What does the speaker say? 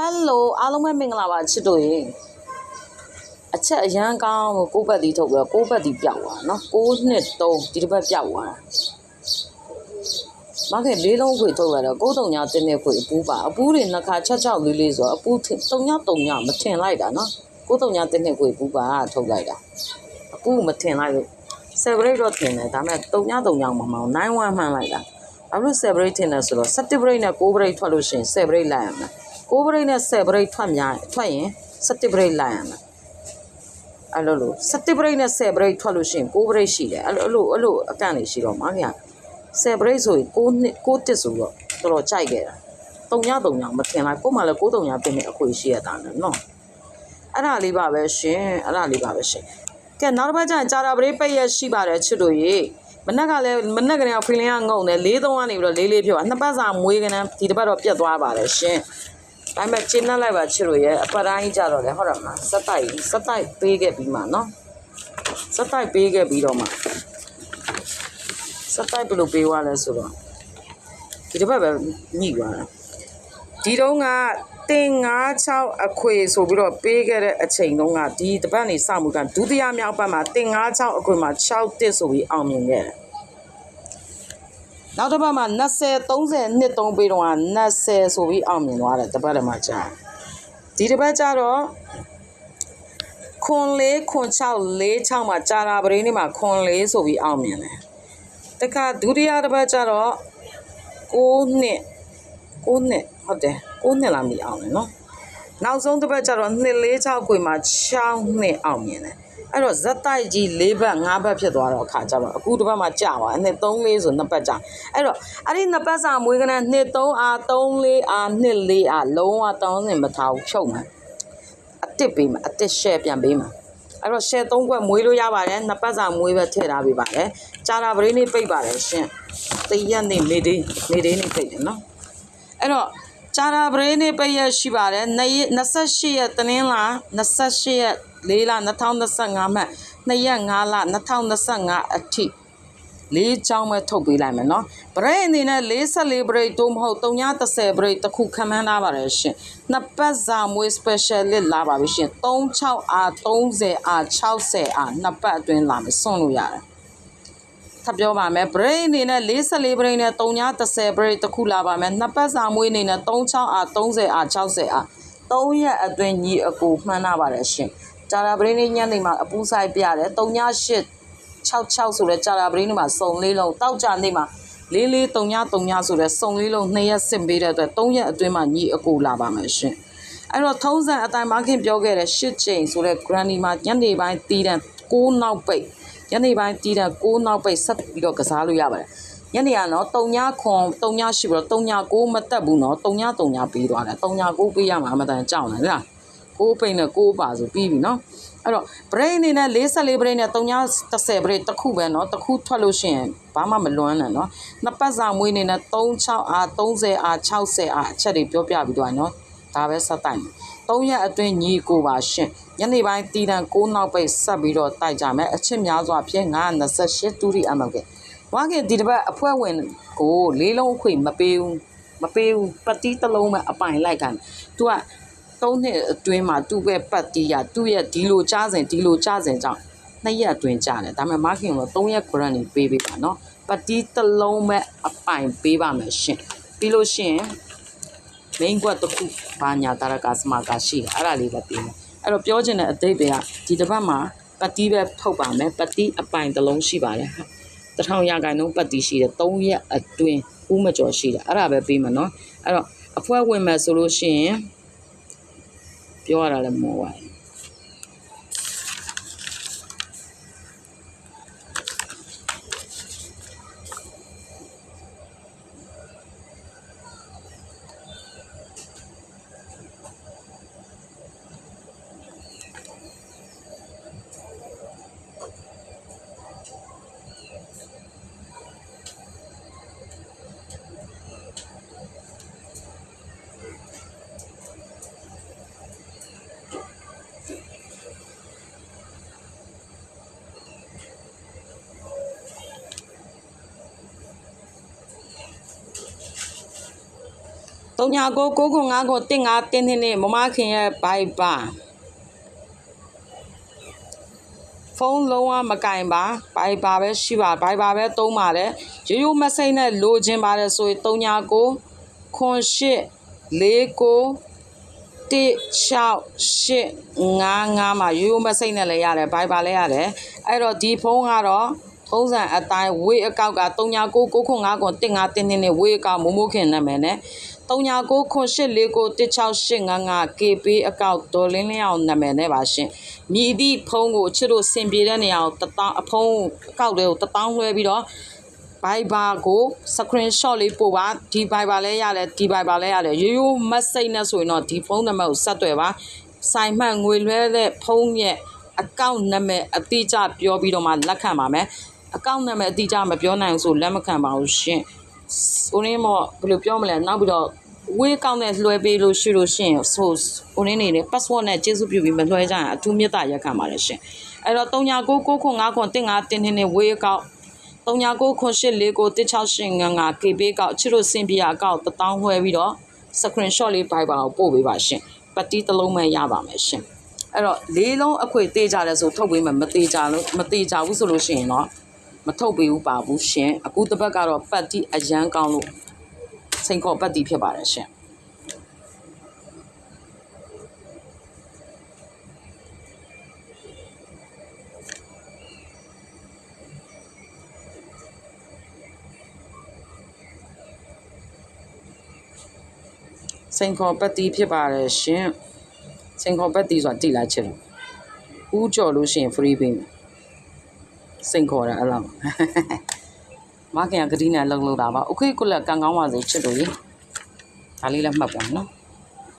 ဟယ်လိုအားလုံးပဲမင်္ဂလာပါချစ်တို့ရေအချက်အရန်ကောင်းကိုကိုယ့်ဘက်ဒီထုတ်ပြီးတော့ကိုယ့်ဘက်ဒီပြောက်သွားနော်6နှစ်3ဒီတစ်ပတ်ပြောက်သွားတာမခင်လေးလုံးခွေထုတ်လာတော့ကိုတုံညာတင်းတဲ့ခွေအပူပါအပူတွေနှစ်ခါချက်ချောက်လေးလေးဆိုတော့အပူတုံညာတုံညာမထင်လိုက်တာနော်ကိုတုံညာတင်းတဲ့ခွေပူပါထုတ်လိုက်တာအပူမထင်လိုက်လို့ celebrate တော့ထင်တယ်ဒါပေမဲ့တုံညာတုံညာမမောင်9 1မှန်လိုက်တာဘာလို့ celebrate ထင်လဲဆိုတော့7 break နဲ့9 break ထွက်လို့ရှိရင် celebrate လိုက်ရမ ယ်9 break နဲ့10 break ထွက်များထွက်ရင်7 break လိုက်ရမယ်အဲ့လိုလို့7 break နဲ့10 break ထွက်လို့ရှိရင်9 break ရှိတယ်အဲ့လိုအဲ့လိုအကန့်လေးရှိတော့မှာခင်ဗျ10 break ဆိုရင်6နှစ်6တစ်ဆိုတော့တော်တော်ကြိုက်ခဲ့တာတုံညာတုံညာမထင်လိုက်ကို့မှလည်း6တုံညာပြင်နေအခွေရှိရတာနော်အဲ့ဒါလေးပါပဲရှင်အဲ့ဒါလေးပါပဲရှင်ကဲနောက်တစ်ပတ်ကျရင်ကြာတာပရိပိတ်ရရှိပါတယ်ချစ်တို့ရေမနက်ကလည်းမနက်ကလည်း feeling ကငုံတယ်၄၃ကနေပြီးတော့လေးလေးပြောနှစ်ပတ်စာမွေးကနန်းဒီတစ်ပတ်တော့ပြတ်သွားပါတယ်ရှင် ဒါပေမဲ့ကျင်းနှက်လိုက်ပါချစ်တို့ရဲ့အပတ်တိုင်းကြတော့လေဟုတ်တယ်မလားစက်တိုက်စက်တိုက်ပေးခဲ့ပြီးမှနော်စက်တိုက်ပေးခဲ့ပြီးတော့မှစက်တိုက်ဘယ်လိုပေးသွားလဲဆိုတော့ဒီတစ်ပတ်ပဲညှိသွားတာဒီတုန်းကတင်96အခွေဆိုပြီးတော့ပေးခဲ့တဲ့အချိန်တုန်းကဒီတစ်ပတ်နေစမှုကဒုတိယမြောက်ပတ်မှာတင်96အခွေမှာ6တစ်ဆိုပြီးအောင်မြင်ခဲ့တယ် နောက်တစ်ပတ်မှာ20 30နှစ်သုံးပေးတော့က20ဆိုပြီးအောင်မြင်သွားတယ်တစ်ပတ်တည်းမှာကြာဒီတစ်ပတ်ကျတော့ခွန်လေးခွန်6လေး6မှာကြာတာပရင်းနေမှာခွန်လေးဆိုပြီးအောင်မြင်တယ်တခါဒုတိယတစ်ပတ်ကျတော့6နှစ်6နှစ်ဟုတ်တယ်6နှစ်လားမသိအောင်လေနော် နောက်ဆုံးတစ်ပတ်ကျတော့2 4 6ခွေမှာ6နှစ်အောင်မြင်တယ်အဲ့တော့ဇက်တိုက်ကြီး၄ဘက်၅ဘက်ဖြစ်သွားတော့အခါကျတော့အခုတစ်ပတ်မှာကြာသွားအနှစ်3လေးဆိုနှစ်ပတ်ကြာအဲ့တော့အဲ့ဒီနှစ်ပတ်စာမွေးကနန်းနှစ်3အား3လေးအားနှစ်လေးအားလုံးဝတောင်းစင်မထားဘူးဖြုတ်မယ်အတစ်ပေးမယ်အတစ်ရှယ်ပြန်ပေးမယ်အဲ့တော့ share 3ခွက်မွေးလို့ရပါတယ်နှစ်ပတ်စာမွေးပဲထည့်ထားပေးပါတယ်ကြာတာပရင်းလေးပိတ်ပါတယ်ရှင်တရက်နေမေဒေးမေဒေးနေပိတ်တယ်နော်အဲ့တော့ ကြာတာပရင်းလေးပိတ်ရရှိပါတယ်28ရက်တနင်္လာ28ရက်4လ2025မှ2ရက်5လ2025အထိလေးချောင်းပဲထုတ်ပေးလိုက်မယ်နော်ဘရိတ်အနေနဲ့44ဘရိတ်တို့မဟုတ်330ဘရိတ်တစ်ခုခံမှန်းထားပါတယ်ရှင်နှစ်ပတ်စာမွေး special လစ်လာပါပြီရှင် 36အား30အား60အားနှစ်ပတ်အတွင်းလာမယ်စွန့်လို့ရတယ် ထပ်ပြောပါမယ် brain အနေနဲ့44 brain နဲ့330 brain တစ်ခုလာပါမယ်နှစ်ပတ်စာမွေးအနေနဲ့36အား30အား60အား3ရက်အတွင်းညီအကိုမှန်းထားပါတယ်ရှင်ဂျာရာ brain ညနေမှာအပူဆိုင်ပြတယ်38 66ဆိုတဲ့ကြာတာပရင်းတွေမှာစုံလေးလုံးတောက်ကြနေမှာလေးလေးတုံညတုံညဆိုတဲ့စုံလေးလုံးနှစ်ရက်စစ်ပေးတဲ့အတွက်၃ရက်အတွင်းမှာညီအကိုလာပါမယ်ရှင်အဲ့တော့ထုံးစံအတိုင်းမခင်ပြောခဲ့တဲ့၈ချိန်ဆိုတဲ့ granny မှာညနေပိုင်းတီးတဲ့6နောက်ပိတ် ညနေပိုင်းတီးတဲ့6နောက်ပိတ်ဆက်ပြီးတော့ကစားလို့ရပါတယ်ညနေကနော်တုံညခွန်တုံညရှိပြီးတော့တုံည6မတက်ဘူးနော်တုံညတုံညပေးသွားတယ်တုံည6ပေးရမှာအမှန်တန်ကြောက်တယ်လား6ပိတ်နဲ့6ပါဆိုပြီးပြီနော်အဲ့တော့ brain အနေနဲ့44 brain နဲ့330 brain တစ်ခုပဲเนาะတစ်ခုထွက်လို့ရှိရင်ဘာမှမလွမ်းနဲ့เนาะနှစ်ပတ်စာမွေးအနေနဲ့36အား30အား60အားအချက်တွေပြောပြပြီးတော့เนาะ ဒါပဲဆက်တိုက်မယ်3ရက်အတွင်းညီကိုပါရှင်ညနေပိုင်းတီးတန်6နောက်ပိတ်ဆက်ပြီးတော့တိုက်ကြမယ်အချစ်များစွာဖြင့်928တူရီအမောက်ကဝါကဒီတစ်ပတ်အဖွဲ့ဝင်ကိုလေးလုံးအခွေမပေးဘူးမပေးဘူးပတိတစ်လုံးပဲအပိုင်လိုက်ကန်သူက3နှစ်အတွင်းမှာသူ့ပဲပတ်တီးရသူ့ရဲ့ဒီလိုကြားစဉ်ဒီလိုကြားစဉ်ကြောင့်နှစ်ရက်အတွင်းကြားတယ်ဒါပေမဲ့မားခင်ကတော့3ရက် grant နေပေးပေးပါနော်ပတ်တီးတစ်လုံးပဲအပိုင်ပေးပါမယ်ရှင်ပြီးလို့ရှိရင် main ကွက်တစ်ခုဘာညာတာရကစမကရှိတယ်အဲ့ဒါလေးပဲပေးမယ်အဲ့တော့ပြောချင်တဲ့အတိတ်တွေကဒီတစ်ပတ်မှာပတ်တီးပဲထုတ်ပါမယ်ပတ်တီးအပိုင်တစ်လုံးရှိပါတယ်ဟုတ်တထောင်ရခိုင်နှုန်းပတ်တီးရှိတယ်3ရက်အတွင်းဦးမကျော်ရှိတယ်အဲ့ဒါပဲပေးမယ်နော်အဲ့တော့အဖွဲဝင်မယ်ဆိုလို့ရှိရင်ပြောရတာလည်းမောပါ တယ်39 9ခွန်5ခွန်15တင်းတင်းနဲ့မမခင်ရဲ့ဘိုက်ပါဖုန်းလုံးဝမကင်ပါဘိုက်ပါပဲရှိပါဘိုက်ပါပဲသုံးပါတယ်ရိုးရိုးမစိမ့်နဲ့လိုချင်ပါတယ်ဆိုရင်39ခွန်8 4ကို1685မှာရိုးရိုးမစိမ့်နဲ့လည်းရတယ်ဘိုက်ပါလည်းရတယ်အဲ့တော့ဒီဖုန်းကတော့ထုံးစံအတိုင်းဝေးအကောက်က39 9ခွန်5ခွန်15တင်းတင်းနဲ့ဝေးအကောက်မိုးမိုးခင်နာမည်နဲ့ 39ခွန်849 KB အကောက်ဒေါ်လင်းလင်းအောင်နာမည်နဲ့ပါရှင်မြည်သည့်ဖုန်းကိုချစ်တို့ဆင်ပြေတဲ့နေရာကိုတပေါင်းအဖုန်းအကောက်တွေကိုတပေါင်းလွှဲပြီးတော့ Viber ကို screenshot လေးပို့ပါဒီ Viber လည်းရတယ်ဒီ Viber လည်းရတယ်ရိုးရိုး message နဲ့ဆိုရင်တော့ဒီဖုန်းနံပါတ်ကိုဆက်သွယ်ပါစိုင်မှန်ငွေလွှဲတဲ့ဖုန်းရဲ့အကောင့်နံပါတ်အတိအကျပြောပြီးတော့မှလက်ခံပါမယ်အကောင့်နံပါတ်အတိအကျမပြောနိုင်ဘူးဆိုလက်မခံပါဘူးရှင် ဟိုရင်းမောဘယ်လိုပြောမလဲနောက်ပြီးတော့ဝေးကောင်းတဲ့လွှဲပေးလို့ရှိလို့ရှိရင်ဆိုဟိုရင်းနေနဲ့ password နဲ့ကျေးဇူးပြုပြီးမလွှဲကြရင်အထူးမြတ်တာရက်ခံပါတယ်ရှင်အဲ့တော့39 9ခွန်5ခွန်တင်5တင်းတင်းနဲ့ဝေးကောက်39ခွန်8 4ကို16855 KB ကောက်ချစ်လို့စင်ပြအကောက်1000ဝှဲပြီးတော့ screenshot လေး Viber ကိုပို့ပေးပါရှင်ပတ်တီးတစ်လုံးမှရပါမယ်ရှင်အဲ့တော့လေးလုံးအခွေသေးကြတယ်ဆိုထုတ်ပေးမယ်မသေးကြလို့မသေးကြဘူးဆိုလို့ရှိရင်တော့ မထုတ်ပေးဘူးပါဘူးရှင်အခုတစ်ပတ်ကတော့ပတ်တီအရန်ကောင်းလို့စိန်ခေါ်ပတ်တီဖြစ်ပါတယ်ရှင်စိန်ခေါ်ပတ်တီဖြစ်ပါတယ်ရှင်စိန်ခေါ်ပတ်တီဆိုတာတိလိုက်ချင်လို့ဦးကြော်လို့ရှိရင် free ပေးမယ် စိန်ခေါ်တာအဲ့လောက်မခင်ကဂတိနဲ့လုံလုံတာပါโอเคကိုလက်ကံကောင်းပါစေချစ်လို့ရေဒါလေးလည်းမှတ်ပါနော်